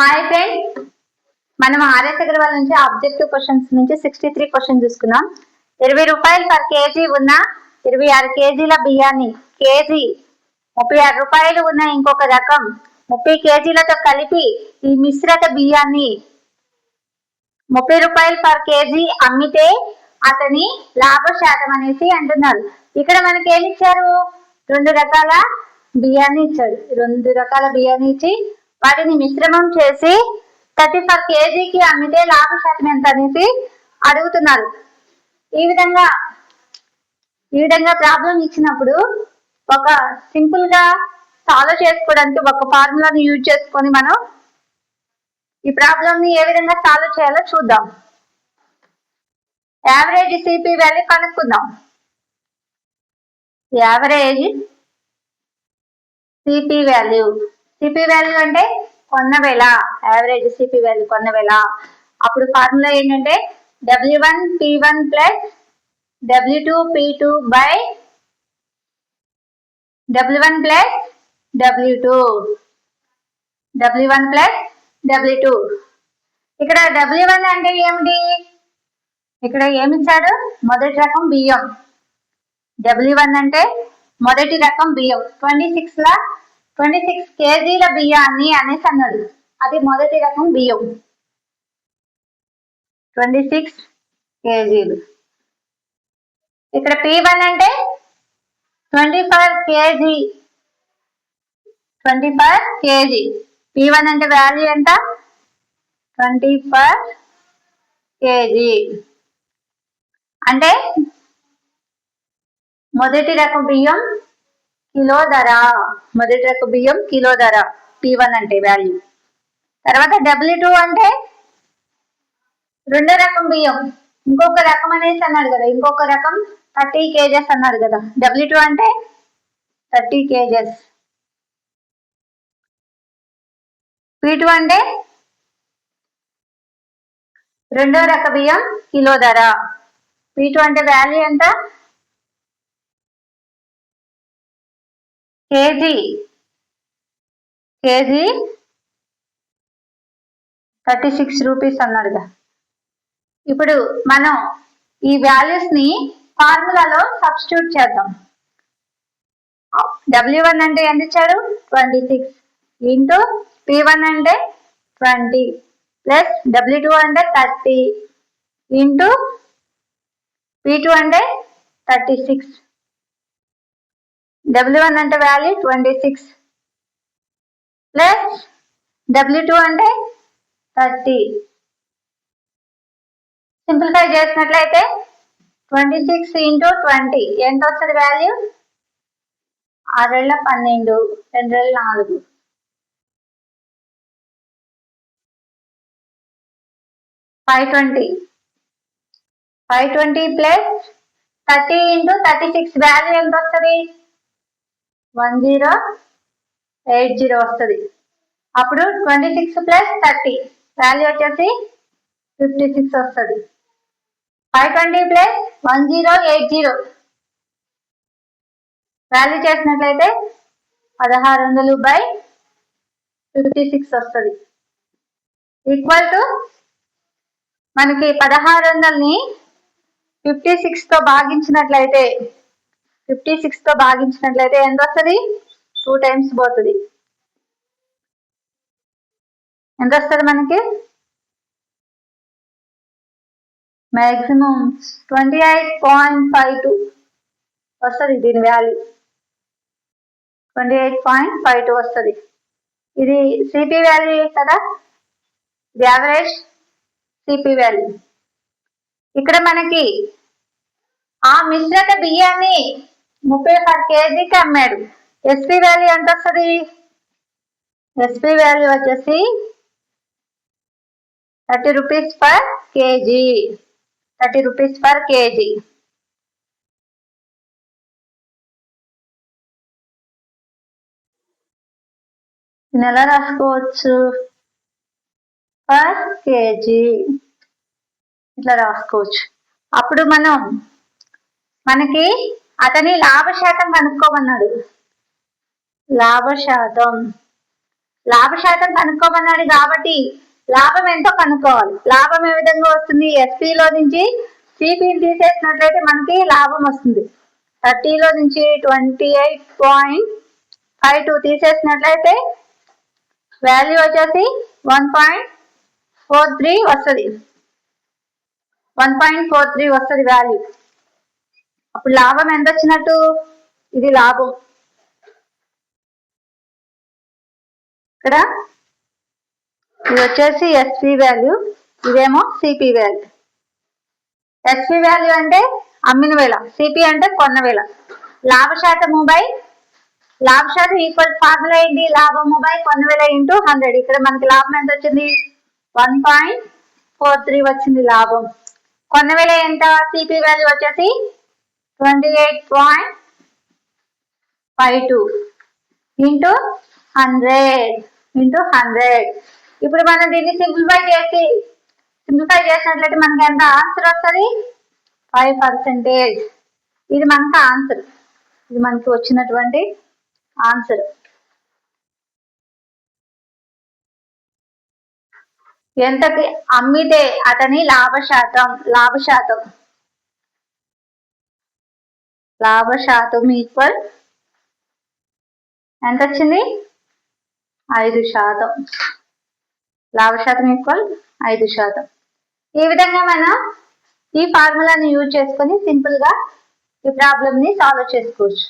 Hi friends మనం RS Agarwal నుంచి objective questions నుంచి సిక్స్టీ త్రీ క్వశ్చన్ చూసుకున్నాం ఇరవై రూపాయలు పర్ కేజీ ఉన్న ఇరవై ఆరు కేజీల బియ్యాన్ని కేజీ ముప్పై ఆరు రూపాయలు ఉన్న ఇంకొక రకం ముప్పై కేజీలతో కలిపి ఈ మిశ్రత బియ్యాన్ని ముప్పై రూపాయలు పర్ కేజీ అమ్మితే అతని లాభ శాతం అనేసి అంటున్నారు. ఇక్కడ మనకి ఏమి ఇచ్చారు? రెండు రకాల బియ్యాన్ని ఇచ్చాడు. రెండు రకాల బియ్యాన్ని ఇచ్చి వాటిని మిశ్రమం చేసి థర్టీ ఫైవ్ కేజీకి అమ్మితే లాభ శాతం ఎంత అనేసి అడుగుతున్నారు. ఈ విధంగా ఈ విధంగా ప్రాబ్లం ఇచ్చినప్పుడు ఒక సింపుల్గా సాల్వ్ చేసుకోవడానికి ఒక ఫార్ములాని యూజ్ చేసుకొని మనం ఈ ప్రాబ్లం ని ఏ విధంగా సాల్వ్ చేయాలో చూద్దాం. యావరేజ్ సిపి వాల్యూ కనుక్కుందాం. Average CP value CP value అంటే కొన్న వేళ యావరేజ్ సిపి వాల్యూ కొన్న వేళ. అప్పుడు ఫార్ములా ఏంటంటే W one P one plus W two P two by W one plus W two W one plus W two ఇక్కడ W one అంటే ఏమిటి? ఇక్కడ ఏమి ఇచ్చాడు? మొదటి రకం బియ్యం. డబ్ల్యూ వన్ అంటే మొదటి రకం బియ్యం. ట్వంటీ సిక్స్ లా ట్వంటీ సిక్స్ కేజీల బియ్యాన్ని అనేసి అన్నాడు. అది మొదటి రకం బియ్యం. ట్వంటీ సిక్స్ కేజీలు. ఇక్కడ పి వన్ అంటే twenty five KG. Twenty five KG. P one అంటే వాల్యూ ఎంత? Twenty five KG. అంటే మొదటి రకం బియ్యం కిలో ధర. మొదటి రకం బియ్యం కిలో ధర పి వన్ అంటే వాల్యూ తర్వాత డబ్ల్యూ టూ అంటే రెండో రకం బియ్యం. ఇంకొక రకం అనేసి అన్నాడు కదా ఇంకొక రకం థర్టీ కేజెస్ అన్నాడు కదా. డబ్ల్యూ టూ అంటే థర్టీ కేజెస్. పీ టూ అంటే రెండో రక బియ్యం కిలో ధర. పీ టూ అంటే వాల్యూ ఎంత? KG. KG thirty six rupees అన్నాడుగా. ఇప్పుడు మనం ఈ వాల్యూస్ని ఫార్ములాలో సబ్స్టిట్యూట్ చేద్దాం. డబ్ల్యూ వన్ అంటే ఎంత ఇచ్చారు twenty six into P one అంటే ట్వంటీ ప్లస్ డబ్ల్యూ టూ అంటే థర్టీ ఇంటూ పి టూ అంటే థర్టీ సిక్స్ డబ్ల్యూ వన్ అంటే value twenty six plus W two అంటే థర్టీ సింప్లిఫై చేసినట్లయితే ట్వంటీ సిక్స్ ఇంటూ ట్వంటీ ఎంత వస్తుంది వాల్యూ ఆరేళ్ళ పన్నెండు రెండేళ్ళ నాలుగు. Five twenty five twenty plus thirty into thirty six value ఎంత వస్తుంది? వన్ జీరో ఎయిట్ జీరో వస్తుంది. అప్పుడు twenty six plus thirty. Value వచ్చేసి ఫిఫ్టీ సిక్స్ వస్తుంది. Five twenty plus one zero eight zero. Value చేసినట్లయితే పదహారు వందలు బై ఫిఫ్టీ సిక్స్ వస్తుంది. ఈక్వల్ టు మనకి పదహారు వందలని ఫిఫ్టీ సిక్స్తో భాగించినట్లయితే ఫిఫ్టీ సిక్స్తో భాగించినట్లయితే ఎంత వస్తుంది? టూ టైమ్స్ పోతుంది. ఎంత వస్తుంది మనకి? Maximum twenty eight point five two వస్తుంది దీని value twenty eight point five two వస్తుంది. ఇది సిపి వాల్యూ కదా? ఇది యావరేజ్ సిపి వాల్యూ ఇక్కడ మనకి ఆ మిశ్రత బియ్యాన్ని ముప్పై పర్ కేజీకి అమ్మాడు ఎస్పి వాల్యూ ఎంత వస్తుంది ఎస్పి వాల్యూ వచ్చేసి thirty rupees per KG. Thirty rupees per KG. నెల ఎలా రాసుకోవచ్చు? Per KG. ఇట్లా రాసుకోవచ్చు. అప్పుడు మనం మనకి అతని లాభ శాతం కనుక్కోమన్నాడు. లాభ శాతం లాభ శాతం కనుక్కోమన్నాడు కాబట్టి లాభం ఎంతో కనుక్కోవాలి. లాభం ఏ విధంగా వస్తుంది? SP లో నుంచి సిపిని తీసేసినట్లయితే మనకి లాభం వస్తుంది. థర్టీలో నుంచి twenty eight point five two తీసేసినట్లయితే value వచ్చేసి వన్ పాయింట్ ఫోర్ త్రీ వస్తుంది. వన్ పాయింట్ ఫోర్ త్రీ వస్తుంది వాల్యూ. అప్పుడు లాభం ఎంత వచ్చినట్టు ఇది లాభం. ఇక్కడ ఇది వచ్చేసి ఎస్పి వాల్యూ ఇదేమో సిపి వాల్యూ ఎస్పి వాల్యూ అంటే అమ్మిన వేళ సిపి అంటే కొన్న వేళ. లాభ శాతము బై లాభ శాతం ఈక్వల్ ఫార్ములా ఏంటి? లాభము బై కొన్న వేల ఇంటూ హండ్రెడ్ ఇక్కడ మనకి లాభం ఎంత వచ్చింది వన్ పాయింట్ ఫోర్ త్రీ వచ్చింది లాభం. కొన్న వేల ఎంత? సిపి వాల్యూ వచ్చేసి twenty eight point five two into hundred into hundred ఇప్పుడు మనం దీన్ని సింప్లిఫై చేసి సింప్లిఫై చేసినట్లయితే మనకి ఎంత ఆన్సర్ వస్తుంది? ఫైవ్ పర్సెంటేజ్ ఇది మనకు ఆన్సర్ ఇది మనకి వచ్చినటువంటి ఆన్సర్ ఎంతకి అమ్మితే అతని లాభ శాతం లాభ శాతం ఈక్వల్ ఎంత వచ్చింది ఐదు శాతం. లాభ శాతం ఈక్వల్ ఐదు శాతం. ఈ విధంగా మనం ఈ ఫార్ములాని యూజ్ చేసుకొని సింపుల్గా ఈ ప్రాబ్లమ్ని సాల్వ్ చేసుకోవచ్చు.